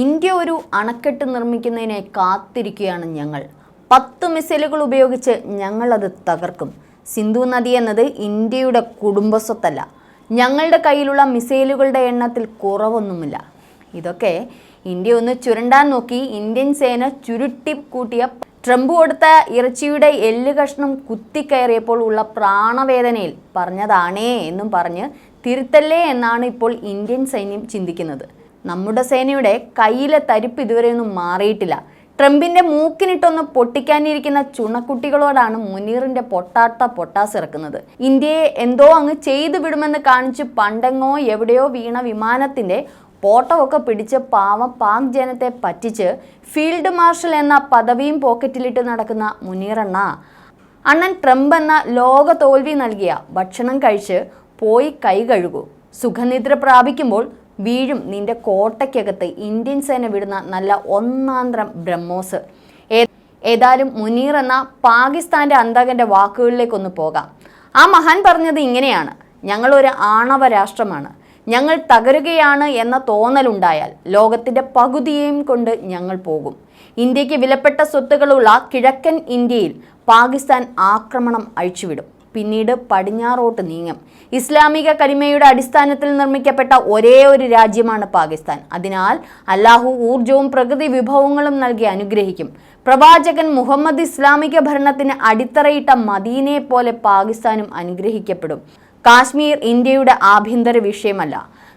India ഒരു അണക്കെട്ട് നിർമ്മിക്കുന്നതിനെ കാത്തിരിക്കുകയാണ് ഞങ്ങൾ. പത്ത് മിസൈലുകൾ ഉപയോഗിച്ച് ഞങ്ങളത് തകർക്കും. സിന്ധു നദി എന്നത് ഇന്ത്യയുടെ കുടുംബസ്വത്തല്ല. ഞങ്ങളുടെ കയ്യിലുള്ള മിസൈലുകളുടെ എണ്ണത്തിൽ കുറവൊന്നുമില്ല. ഇതൊക്കെ ഇന്ത്യ ഒന്ന് ചുരണ്ടാൻ നോക്കി ഇന്ത്യൻ സേന ചുരുട്ടി കൂട്ടിയ ട്രംപ് കൊടുത്ത ഇറച്ചിയുടെ എല്ല് കഷ്ണം കുത്തിക്കയറിയപ്പോൾ ഉള്ള പ്രാണവേദനയിൽ പറഞ്ഞതാണേ എന്നും പറഞ്ഞ് തിരുത്തല്ലേ എന്നാണ് ഇപ്പോൾ ഇന്ത്യൻ സൈന്യം ചിന്തിക്കുന്നത്. നമ്മുടെ സേനയുടെ കയ്യിലെ തരിപ്പ് ഇതുവരെയൊന്നും മാറിയിട്ടില്ല. ട്രംപിന്റെ മൂക്കിനിട്ടൊന്ന് പൊട്ടിക്കാനിരിക്കുന്ന ചുണക്കുട്ടികളോടാണ് മുനീറിന്റെ പൊട്ടാട്ട പൊട്ടാസ് ഇറക്കുന്നത്. ഇന്ത്യയെ എന്തോ അങ്ങ് ചെയ്തു വിടുമെന്ന് കാണിച്ച് പണ്ടെങ്ങോ എവിടെയോ വീണ വിമാനത്തിന്റെ പോട്ടമൊക്കെ പിടിച്ച് പാവം പാക് ജനത്തെ പറ്റിച്ച് ഫീൽഡ് മാർഷൽ എന്ന പദവിയും പോക്കറ്റിലിട്ട് നടക്കുന്ന മുനീറണ്ണ അണ്ണൻ ട്രംപ് എന്ന ലോക തോൽവി നൽകിയ ഭക്ഷണം കഴിച്ച് പോയി കൈ കഴുകൂ. സുഖനിദ്ര പ്രാപിക്കുമ്പോൾ വീഴും നിന്റെ കോട്ടയ്ക്കകത്ത് ഇന്ത്യൻ സേന വിടുന്ന നല്ല ഒന്നാന്തരം ബ്രഹ്മോസ്. ഏതായാലും മുനീർ എന്ന പാകിസ്ഥാന്റെ അന്തകന്റെ വാക്കുകളിലേക്കൊന്ന് പോകാം. ആ മഹാൻ പറഞ്ഞത് ഇങ്ങനെയാണ്. ഞങ്ങളൊരു ആണവ രാഷ്ട്രമാണ്. ഞങ്ങൾ തകരുകയാണ് എന്ന തോന്നലുണ്ടായാൽ ലോകത്തിന്റെ പകുതിയെയും കൊണ്ട് ഞങ്ങൾ പോകും. ഇന്ത്യയ്ക്ക് വിലപ്പെട്ട സ്വത്തുക്കളുള്ള കിഴക്കൻ ഇന്ത്യയിൽ പാകിസ്ഥാൻ ആക്രമണം അഴിച്ചുവിടും. പിന്നീട് പടിഞ്ഞാറോട്ട് നീങ്ങും. ഇസ്ലാമിക കരിമയുടെ അടിസ്ഥാനത്തിൽ നിർമ്മിക്കപ്പെട്ട ഒരേ ഒരു രാജ്യമാണ് പാകിസ്ഥാൻ. അതിനാൽ അല്ലാഹു ഊർജവും പ്രകൃതി വിഭവങ്ങളും നൽകി അനുഗ്രഹിക്കും. പ്രവാചകൻ മുഹമ്മദ് ഇസ്ലാമിക ഭരണത്തിന് അടിത്തറയിട്ട മദീനയെ പോലെ പാകിസ്ഥാനും അനുഗ്രഹിക്കപ്പെടും. കാശ്മീർ ഇന്ത്യയുടെ ആഭ്യന്തര വിഷയമല്ല.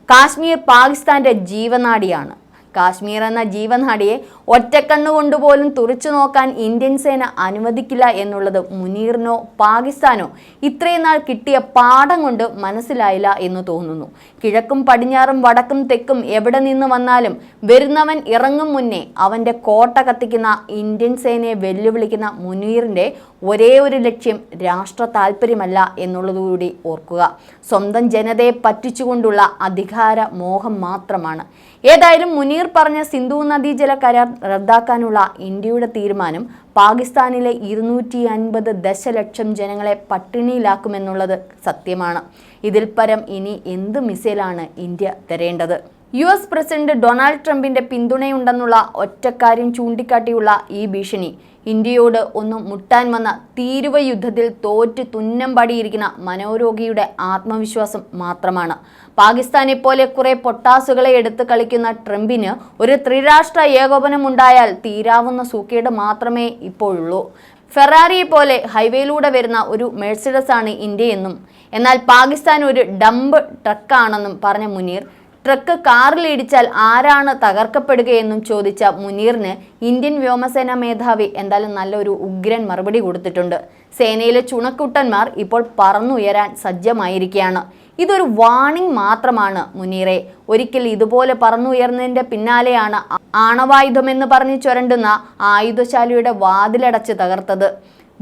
കാശ്മീർ പാകിസ്ഥാന്റെ ജീവനാഡിയാണ് കാശ്മീർ എന്ന ജീവനാടിയെ ഒറ്റക്കണ്ണുകൊണ്ടുപോലും തുറച്ചു നോക്കാൻ ഇന്ത്യൻ സേന അനുവദിക്കില്ല എന്നുള്ളത് മുനീറിനോ പാകിസ്ഥാനോ ഇത്രയും നാൾ കിട്ടിയ പാഠം കൊണ്ട് മനസ്സിലായില്ല എന്ന് തോന്നുന്നു. കിഴക്കും പടിഞ്ഞാറും വടക്കും തെക്കും എവിടെ നിന്ന് വന്നാലും വരുന്നവൻ ഇറങ്ങും മുന്നേ അവന്റെ കോട്ട കത്തിക്കുന്ന ഇന്ത്യൻ സേനയെ വെല്ലുവിളിക്കുന്ന മുനീറിന്റെ ഒരേ ഒരു ലക്ഷ്യം രാഷ്ട്ര താല്പര്യമല്ല എന്നുള്ളതുകൂടി ഓർക്കുക. സ്വന്തം ജനതയെ പറ്റിച്ചുകൊണ്ടുള്ള അധികാര മോഹം മാത്രമാണ്. ഏതായാലും മുനീർ പറഞ്ഞ സിന്ധു നദീജല കരാർ റദ്ദാക്കാനുള്ള ഇന്ത്യയുടെ തീരുമാനം പാകിസ്ഥാനിലെ ഇരുന്നൂറ്റി അൻപത് ദശലക്ഷം ജനങ്ങളെ പട്ടിണിയിലാക്കുമെന്നുള്ളത് സത്യമാണ്. ഇതിൽ പരം ഇനി എന്ത് മിസൈലാണ് ഇന്ത്യ തരേണ്ടത്? യു എസ് പ്രസിഡന്റ് ഡൊണാൾഡ് ട്രംപിന്റെ പിന്തുണയുണ്ടെന്നുള്ള ഒറ്റക്കാര്യം ചൂണ്ടിക്കാട്ടിയുള്ള ഈ ഭീഷണി ഇന്ത്യയോട് ഒന്നും മുട്ടാൻ വന്ന തീരുവ യുദ്ധത്തിൽ തോറ്റ് തുന്നം പാടിയിരിക്കുന്ന മനോരോഗിയുടെ ആത്മവിശ്വാസം മാത്രമാണ്. പാകിസ്ഥാനെ പോലെ കുറെ പൊട്ടാസുകളെ എടുത്ത് കളിക്കുന്ന ട്രംപിന് ഒരു ത്രിരാഷ്ട്ര ഏകോപനമുണ്ടായാൽ തീരാവുന്ന സൂക്കേട് മാത്രമേ ഇപ്പോഴുള്ളൂ. ഫെറാറിയെ പോലെ ഹൈവേയിലൂടെ വരുന്ന ഒരു മെഴ്സിഡസ് ആണ് ഇന്ത്യയെന്നും എന്നാൽ പാകിസ്ഥാൻ ഒരു ഡംപ് ട്രക്കാണെന്നും പറഞ്ഞ മുനീർ ട്രക്ക് കാറിൽ ഇടിച്ചാൽ ആരാണ് തകർക്കപ്പെടുകയെന്നും ചോദിച്ച മുനീറിന് ഇന്ത്യൻ വ്യോമസേനാ മേധാവി എന്തായാലും നല്ലൊരു ഉഗ്രൻ മറുപടി കൊടുത്തിട്ടുണ്ട്. സേനയിലെ ചുണക്കുട്ടന്മാർ ഇപ്പോൾ പറന്നുയരാൻ സജ്ജമായിരിക്കുകയാണ്. ഇതൊരു വാണിംഗ് മാത്രമാണ് മുനീറെ. ഒരിക്കൽ ഇതുപോലെ പറന്നുയർന്നതിന്റെ പിന്നാലെയാണ് ആണവായുധമെന്ന് പറഞ്ഞ് ചുരണ്ടുന്ന ആയുധശാലയുടെ വാതിലടച്ച് തകർത്തത്.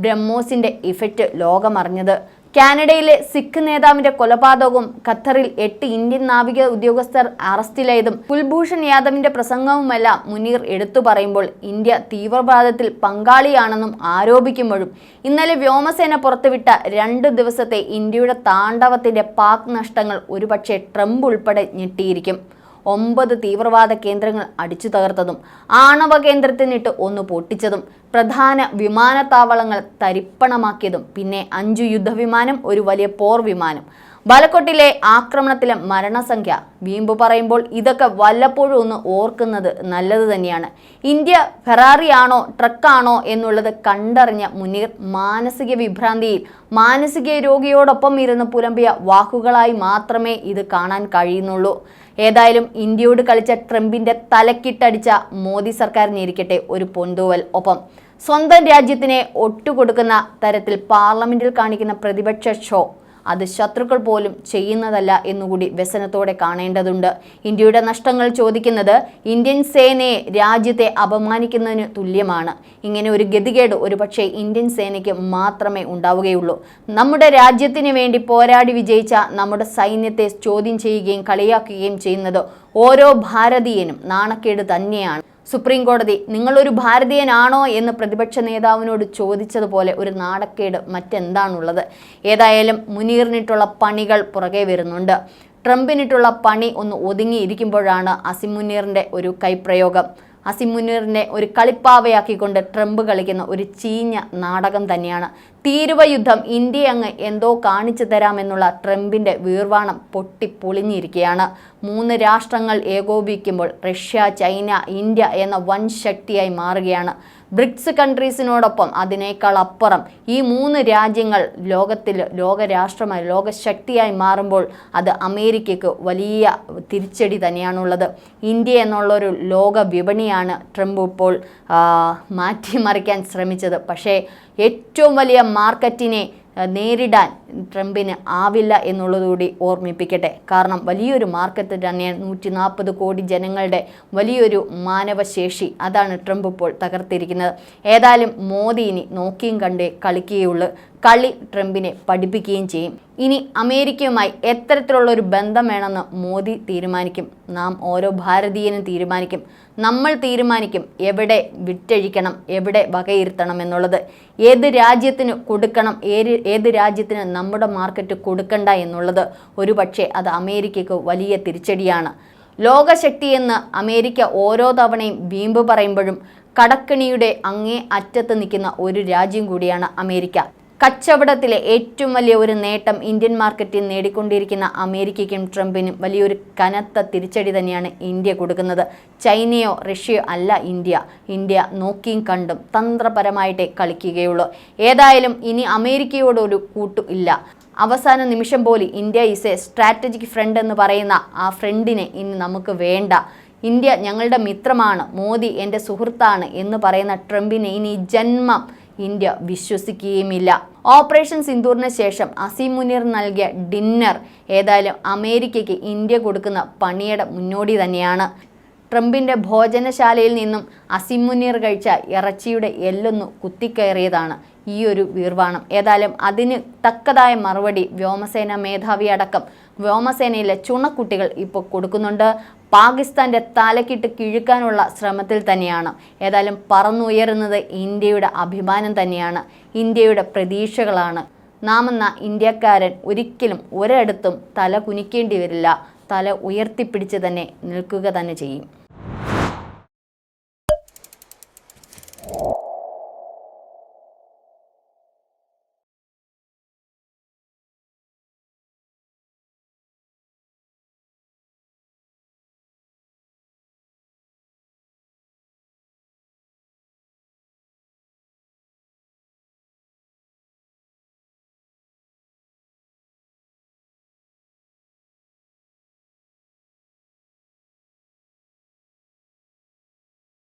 ബ്രഹ്മോസിന്റെ ഇഫക്റ്റ് ലോകമറിഞ്ഞത്. കാനഡയിലെ സിഖ് നേതാവിന്റെ കൊലപാതകവും ഖത്തറിൽ എട്ട് ഇന്ത്യൻ നാവിക ഉദ്യോഗസ്ഥർ അറസ്റ്റിലായതും കുൽഭൂഷൺ യാദവിന്റെ പ്രസംഗവുമെല്ലാം മുനീർ എടുത്തു പറയുമ്പോൾ ഇന്ത്യ തീവ്രവാദത്തിൽ പങ്കാളിയാണെന്നും ആരോപിക്കുമ്പോഴും. ഇന്നലെ വ്യോമസേന പുറത്തുവിട്ട രണ്ട് ദിവസത്തെ ഇന്ത്യയുടെ താണ്ഡവത്തിന്റെ പാക് നഷ്ടങ്ങൾ ഒരുപക്ഷെ ട്രംപ് ഉൾപ്പെടെ ഞെട്ടിയിരിക്കും. ഒമ്പത് തീവ്രവാദ കേന്ദ്രങ്ങൾ അടിച്ചു തകർത്തതും ആണവ കേന്ദ്രത്തിനിട്ട് ഒന്ന് പൊട്ടിച്ചതും പ്രധാന വിമാനത്താവളങ്ങൾ തരിപ്പണമാക്കിയതും പിന്നെ അഞ്ചു യുദ്ധവിമാനം ഒരു വലിയ പോർ വിമാനം. ബാലക്കോട്ടിലെ ആക്രമണത്തിലെ മരണസംഖ്യ വീമ്പ് പറയുമ്പോൾ ഇതൊക്കെ വല്ലപ്പോഴും ഒന്ന് ഓർക്കുന്നത് നല്ലത് തന്നെയാണ്. ഇന്ത്യ ഫെറാറി ആണോ ട്രക്കാണോ എന്നുള്ളത് കണ്ടറിഞ്ഞ മുനീർ മാനസിക വിഭ്രാന്തിയിൽ മാനസിക രോഗിയോടൊപ്പം ഇരുന്ന് പുലമ്പിയ വാക്കുകളായി മാത്രമേ ഇത് കാണാൻ കഴിയുന്നുള്ളൂ. ഏതായാലും ഇന്ത്യയോട് കളിച്ച ട്രംപിന്റെ തലക്കിട്ടടിച്ച മോദി സർക്കാരിനിരിക്കട്ടെ ഒരു പൊന്തൂവൽ. ഒപ്പം സ്വന്തം രാജ്യത്തിനെ ഒട്ടുകൊടുക്കുന്ന തരത്തിൽ പാർലമെന്റിൽ കാണിക്കുന്ന പ്രതിപക്ഷ ഷോ അത് ശത്രുക്കൾ പോലും ചെയ്യുന്നതല്ല എന്നുകൂടി വ്യസനത്തോടെ കാണേണ്ടതുണ്ട്. ഇന്ത്യയുടെ നഷ്ടങ്ങൾ ചോദിക്കുന്നത് ഇന്ത്യൻ സേനയെ രാജ്യത്തെ അപമാനിക്കുന്നതിന് തുല്യമാണ്. ഇങ്ങനെ ഒരു ഗതികേട് ഒരുപക്ഷെ ഇന്ത്യൻ സേനയ്ക്ക് മാത്രമേ ഉണ്ടാവുകയുള്ളൂ. നമ്മുടെ രാജ്യത്തിന് വേണ്ടി പോരാടി വിജയിച്ച നമ്മുടെ സൈന്യത്തെ ചോദ്യം ചെയ്യുകയും കളിയാക്കുകയും ചെയ്യുന്നത് ഓരോ ഭാരതീയനും നാണക്കേട് തന്നെയാണ്. സുപ്രീം കോടതി നിങ്ങളൊരു ഭാരതീയനാണോ എന്ന് പ്രതിപക്ഷ നേതാവിനോട് ചോദിച്ചതുപോലെ ഒരു നാടക്കേട് മറ്റെന്താണുള്ളത്? ഏതായാലും മുനീറിനിട്ടുള്ള പണികൾ പുറകെ വരുന്നുണ്ട്. ട്രംപിനിട്ടുള്ള പണി ഒന്ന് ഒതുങ്ങിയിരിക്കുമ്പോഴാണ് അസിം മുനീറിന്റെ ഒരു കൈപ്രയോഗം. അസിം മുനീറിനെ ഒരു കളിപ്പാവയാക്കിക്കൊണ്ട് ട്രംപ് കളിക്കുന്ന ഒരു ചീഞ്ഞ നാടകം തന്നെയാണ് തീരുവ യുദ്ധം ഇന്ത്യ അങ്ങ് എന്തോ കാണിച്ചു തരാമെന്നുള്ള ട്രംപിന്റെ വീർവാണം പൊട്ടിപ്പൊളിഞ്ഞിരിക്കുകയാണ്. മൂന്ന് രാഷ്ട്രങ്ങൾ ഏകോപിക്കുമ്പോൾ റഷ്യ ചൈന ഇന്ത്യ എന്ന വൻ ശക്തിയായി മാറുകയാണ്. ബ്രിക്സ് കൺട്രീസിനോടൊപ്പം അതിനേക്കാൾ അപ്പുറം ഈ മൂന്ന് രാജ്യങ്ങൾ ലോകത്തിൽ ലോകരാഷ്ട്രമായി ലോകശക്തിയായി മാറുമ്പോൾ അത് അമേരിക്കയ്ക്ക് വലിയ തിരിച്ചടി തന്നെയാണുള്ളത്. ഇന്ത്യ എന്നുള്ളൊരു ലോക വിപണിയാണ് ട്രംപ് ഇപ്പോൾ മാറ്റിമറിക്കാൻ ശ്രമിച്ചത്. പക്ഷേ ഏറ്റവും വലിയ മാർക്കറ്റിനെ നേരിടാൻ ട്രംപിന് ആവില്ല എന്നുള്ളതുകൂടി ഓർമ്മിപ്പിക്കട്ടെ. കാരണം വലിയൊരു മാർക്കറ്റ് തന്നെയാണ് നൂറ്റി നാൽപ്പത് കോടി ജനങ്ങളുടെ വലിയൊരു മാനവശേഷി. അതാണ് ട്രംപ് ഇപ്പോൾ തകർത്തിരിക്കുന്നത്. ഏതായാലും മോദി ഇനി നോക്കിയും കണ്ടേ കളിക്കുകയുള്ളൂ. കളി ട്രംപിനെ പഠിപ്പിക്കുകയും ചെയ്യും. ഇനി അമേരിക്കയുമായി എത്തരത്തിലുള്ള ഒരു ബന്ധം വേണമെന്ന് മോദി തീരുമാനിക്കും. നാം ഓരോ ഭാരതീയനും തീരുമാനിക്കും. നമ്മൾ തീരുമാനിക്കും എവിടെ വിറ്റഴിക്കണം എവിടെ വകയിരുത്തണം എന്നുള്ളത്. ഏത് രാജ്യത്തിന് കൊടുക്കണം ഏത് ഏത് രാജ്യത്തിന് നമ്മുടെ മാർക്കറ്റ് കൊടുക്കണ്ട എന്നുള്ളത്. ഒരു അത് അമേരിക്കയ്ക്ക് വലിയ തിരിച്ചടിയാണ്. ലോകശക്തി എന്ന് അമേരിക്ക ഓരോ തവണയും വീമ്പ് പറയുമ്പോഴും കടക്കണിയുടെ അങ്ങേ അറ്റത്ത് നിൽക്കുന്ന ഒരു രാജ്യം കൂടിയാണ് അമേരിക്ക. കച്ചവടത്തിലെ ഏറ്റവും വലിയ ഒരു നേട്ടം ഇന്ത്യൻ മാർക്കറ്റിൽ നേടിക്കൊണ്ടിരിക്കുന്ന അമേരിക്കയ്ക്കും ട്രംപിനും വലിയൊരു കനത്ത തിരിച്ചടി തന്നെയാണ് ഇന്ത്യ കൊടുക്കുന്നത്. ചൈനയോ റഷ്യയോ അല്ല ഇന്ത്യ. ഇന്ത്യ നോക്കിയും കണ്ടും തന്ത്രപരമായിട്ടേ കളിക്കുകയുള്ളൂ. ഏതായാലും ഇനി അമേരിക്കയോടൊരു കൂട്ടു ഇല്ല. അവസാന നിമിഷം പോലും India is a strategic friend എന്ന് പറയുന്ന ആ ഫ്രണ്ടിനെ ഇനി നമുക്ക് വേണ്ട. ഇന്ത്യ ഞങ്ങളുടെ മിത്രമാണ് മോദി എന്റെ സുഹൃത്താണ് എന്ന് പറയുന്ന ട്രംപിനെ ഇനി ജന്മം ഇന്ത്യ വിശ്വസിക്കുകയുമില്ല. ഓപ്പറേഷൻ സിന്ദൂറിന് ശേഷം അസീം മുനീർ നൽകിയ ഡിന്നർ ഏതായാലും അമേരിക്കയ്ക്ക് ഇന്ത്യ കൊടുക്കുന്ന പണിയുടെ മുന്നോടി തന്നെയാണ്. ട്രംപിന്റെ ഭോജനശാലയിൽ നിന്നും അസിമുനീർ മുനീർ കഴിച്ച ഇറച്ചിയുടെ എല്ലൊന്നു കുത്തിക്കയറിയതാണ് ഈ ഒരു വീർവാണം. ഏതായാലും അതിന് തക്കതായ മറുപടി വ്യോമസേന മേധാവി അടക്കം വ്യോമസേനയിലെ ചുണക്കുട്ടികൾ ഇപ്പോൾ കൊടുക്കുന്നുണ്ട്. പാകിസ്ഥാന്റെ തലക്കിട്ട് കിഴുക്കാനുള്ള ശ്രമത്തിൽ തന്നെയാണ്. ഏതായാലും പറന്നുയരുന്നത് ഇന്ത്യയുടെ അഭിമാനം തന്നെയാണ്. ഇന്ത്യയുടെ പ്രതീക്ഷകളാണ്. നാമെന്ന ഇന്ത്യക്കാരൻ ഒരിക്കലും ഒരിടത്തും തല കുനിക്കേണ്ടി വരില്ല. തല ഉയർത്തിപ്പിടിച്ച് തന്നെ നിൽക്കുക തന്നെ ചെയ്യും.